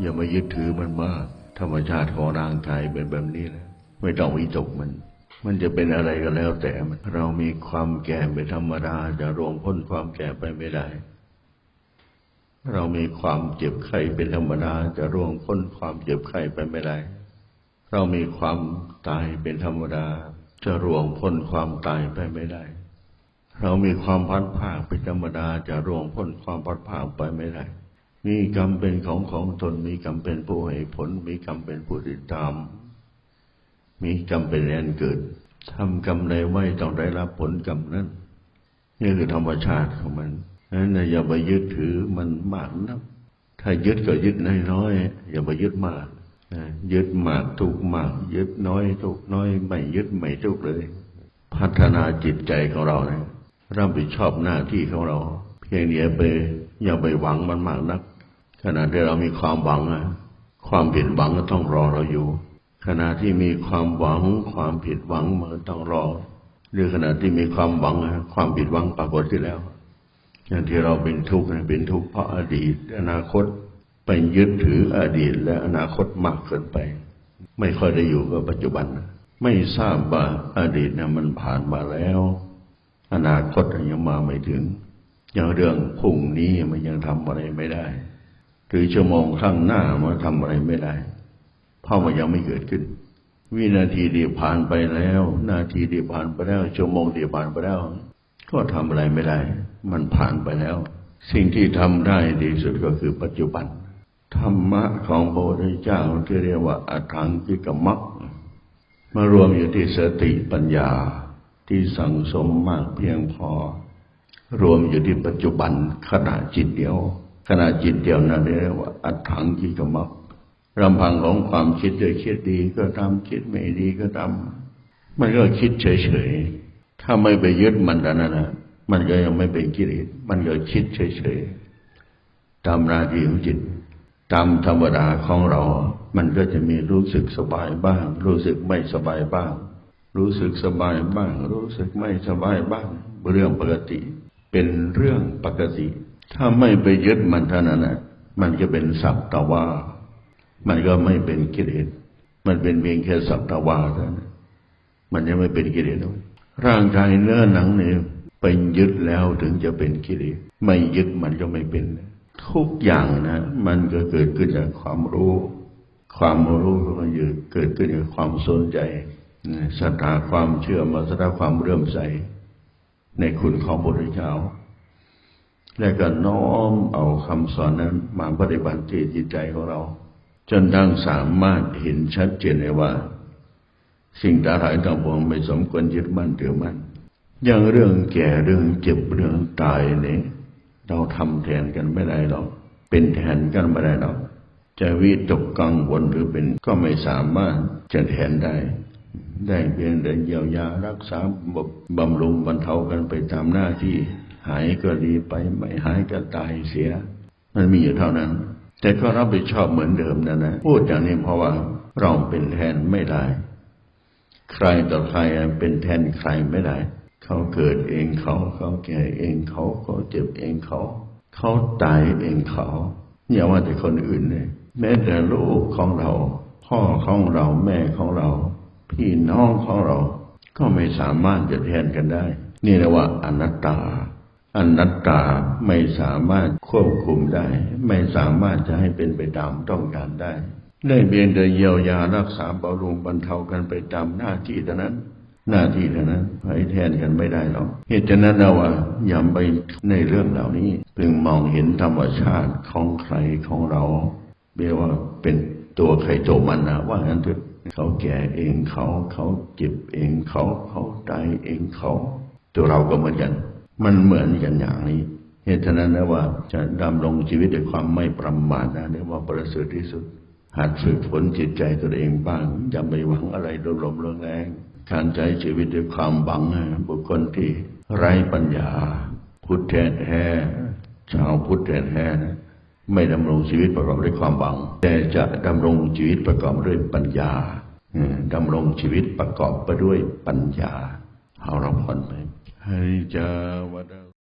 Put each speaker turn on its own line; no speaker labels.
อย่ามายึดถือมันมาก ธรรมชาติของร่างกายเป็นแบบนี้นะไม่ต้องวิตกมัน มันจะเป็นอะไรก็แล้วแต่มันเรามีความแก่เป็นธรรมดาจะรวงพ้นความแก่ไปไม่ได้ เรามีความเจ็บไข้เป็นธรรมดาจะร่วงพ้นความเจ็บไข้ไปไม่ได้ เรามีความตายเป็นธรรมดา จะร่วงพ้นความตายไปไม่ได้ เรามีความพัดภาเป็นธรรมดาจะร่วงพ้นความพัดภาไปไม่ได้ มีกรรมเป็นของของตน มีกรรมเป็นผู้ให้ผล มีกรรมเป็นผู้ติดตาม มีกรรมเป็นแอนเกิดทำกรรมใดไว้ต้องได้รับผลกรรมนั้นนี่คือธรรมชาติของมันนั้นอย่าไปยึดถือมันมากนะถ้ายึดก็ยึดน้อยๆอย่าไปยึดมากยึดมากถูกมาก ยึดน้อยถูกน้อย ไม่ยึดไม่ถูกเลย พัฒนาจิตใจของเราเนะรับผิดชอบหน้าที่ของเรา เพียงเดียวไปอย่าไปหวังมันมากนัก ขณะที่เรามีความหวังนะความผิดหวังก็ต้องรอเราอยู่ ขณะที่มีความหวัง ความผิดหวังมันต้องรอ หรือขณะที่มีความหวังนะความผิดหวังปรากฏที่แล้วอย่างที่เราเป็นทุกข์นะเป็นทุกข์เพราะอดีต อนาคตไปยึดถืออดีตและอนาคตมากเกินไป ไม่ค่อยได้อยู่กับปัจจุบัน ไม่ทราบว่าอดีตเนี่ยมันผ่านมาแล้ว อนาคตยังมาไม่ถึงอย่างเรื่องพรุ่งนี้มันยังทำอะไรไม่ได้ หรือชั่วโมงข้างหน้ามันทำอะไรไม่ได้ เพราะมันยังไม่เกิดขึ้น วินาทีที่ผ่านไปแล้ว นาทีที่ผ่านไปแล้ว ชั่วโมงที่ผ่านไปแล้ว ก็ทำอะไรไม่ได้ มันผ่านไปแล้ว สิ่งที่ทำได้ดีสุดก็คือปัจจุบัน ธรรมะของพระพุทธเจ้าที่เรียกว่าอัฏฐังกิกมักมารวมอยู่ที่สติปัญญาที่สังสมมากเพียงพอ รวมอยู่ที่ปัจจุบันขณะจิตเดียว ขณะจิตเดียวนั้นเรียกว่า อัฏฐังกิกมักลำพังของความคิดจะคิดดีก็ทำคิดไม่ดีก็ทำมันก็คิดเฉยๆ ถ้าไม่ไปยึดมันแล้วนั่นนะมันก็ยังไม่เป็นกิเลสมันก็คิดเฉยๆ ตามหน้าที่ของจิต ตามธรรมดาของเรา มันก็จะมีรู้สึกสบายบ้าง รู้สึกไม่สบายบ้าง รู้สึกสบายบ้าง รู้สึกไม่สบายบ้าง เรื่องปกติ เป็นเรื่องปกติ ถ้าไม่ไปยึดมันเท่านั้นนะมันจะเป็นสัพตะว่ามันก็ไม่เป็นกิเลส มันเป็นเพียงแค่สัพตะว่าเท่านั้น มันยังไม่เป็นกิเลสร่างกายเนื้อหนังเนี่ยไปยึดแล้วถึงจะเป็นกิเลส ไม่ยึดมันก็ไม่เป็น ทุกอย่างนะ มันก็เกิดขึ้นจากความรู้ ความรู้ก็มันเกิดขึ้นจากความสนใจศรัทธาความเชื่อมาศรัทธาความเรื่มใส ในคุณของพระพุทธเจ้า และก็น้อมเอาคำสอนนั้นมาปฏิบัติที่จิตใจของเรา จนทั้งสามารถเห็นชัดเจนเลยว่า สิ่งต่างๆทั้งปวงไม่สมควรยึดมั่นถือมั่นอย่างเรื่องแก่เรื่องเจ็บเรื่องตายเนี่ยเราทำแทนกันไม่ได้หรอกเป็นแทนกันไม่ได้หรอกจะวิตกกังวลหรือเป็นก็ไม่สามารถจะแทนได้ ได้เพียงแต่เยียวยารักษาบำรุงบรรเทากันไปตามหน้าที่ หายก็ดีไปไม่หายก็ตายเสีย มันมีอยู่เท่านั้น แต่ก็รับผิดชอบเหมือนเดิมนะนะ พูดอย่างนี้เพราะว่าเราเป็นแทนไม่ได้ ใครต่อใครเป็นแทนใครไม่ได้ เขาเกิดเองเขา เขาแก่เองเขาเขาเจ็บเองเขา เขาตายเองเขาอย่าว่าแต่คนอื่นเลยแม้แต่ลูกของเรา พ่อของเราแม่ของเรา พี่น้องของเรา ก็ไม่สามารถจะแทนกันได้ นี่เรียกว่าอนัตตา อนัตตาไม่สามารถควบคุมได้ ไม่สามารถจะให้เป็นไปตามต้องการได้ ได้เพียงแต่เยียวยารักษาบำรุงบรรเทากันไปตามหน้าที่เท่านั้น หน้าที่เท่านั้นให้แทนกันไม่ได้หรอกเหตุฉะนั้นเราว่าอย่าไปในเรื่องเหล่านี้พึงมองเห็นธรรมชาติของใครของเราเรียกว่าเป็นตัวใครตัวมันนะว่างั้นเถอะเขาแก่เองเขาเขาเจ็บเองเขาเขาตายเองเขา ตัวเราก็เหมือนกัน มันเหมือนกันอย่างนี้ เหตุฉะนั้นนะว่าจะดำรงชีวิตด้วยความไม่ประมาทนะเรียกว่าประเสริฐที่สุดหัดฝึกฝนจิตใจตัวเองบ้างอย่าไปหวังอะไรลมๆแรงการใช้ชีวิตด้วยความหวังบุคคลที่ไร้ปัญญา พุทธแท้แท้ชาวพุทธแท้นะไม่ดำรงชีวิตประกอบด้วยความหวัง แต่จะดำรงชีวิตประกอบด้วยปัญญาดำรงชีวิตประกอบไปด้วยปัญญาเอาเราพรไป ให้จาวดา